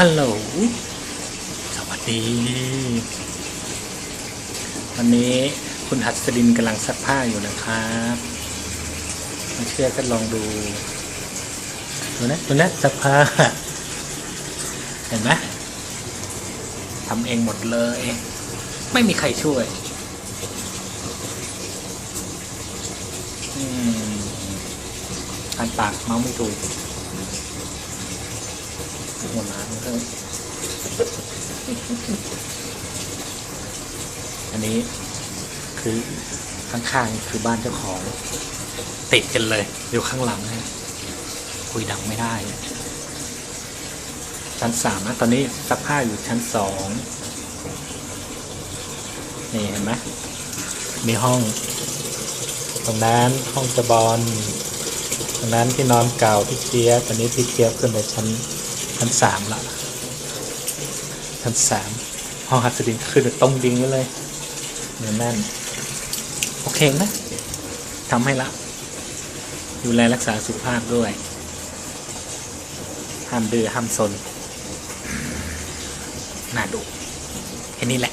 ฮัลโหล สวัสดี วันนี้คุณหัสดินกำลังซักผ้าอยู่นะครับม่เชื่อก็ลองดู ดูนะ ดูนะซักผ้า เห็นไหมทำเองหมดเลย ไม่มีใครช่วยอืมการปากเมาไม่ถูก หัวน้ำเพิ่มอันนี้คือข้างๆคือบ้านเจ้าของ ติดกันเลยอยู่ข้างหลังนะคุยดังไม่ได้ ชั้นสามนะตอนนี้ซักผ้าอยู่ชั้นสองนี่เห็นไหมมีห้อง ตรงนั้นห้องจะบอลตรงนั้นที่นอนเก่าพี่เจี๊ยบตอนนี้พี่เจี๊ยบขึ้นไปชั้น ชั้นสามละชั้นสามห้องหัดสดินขึ้นต้มดิงไว้เลยเนื้อแน่นโอเคนะทำให้ละ ดูแลรักษาสุขภาพด้วย ห้ามดื้อห้ามซนน่าดูแค่นี้แหละ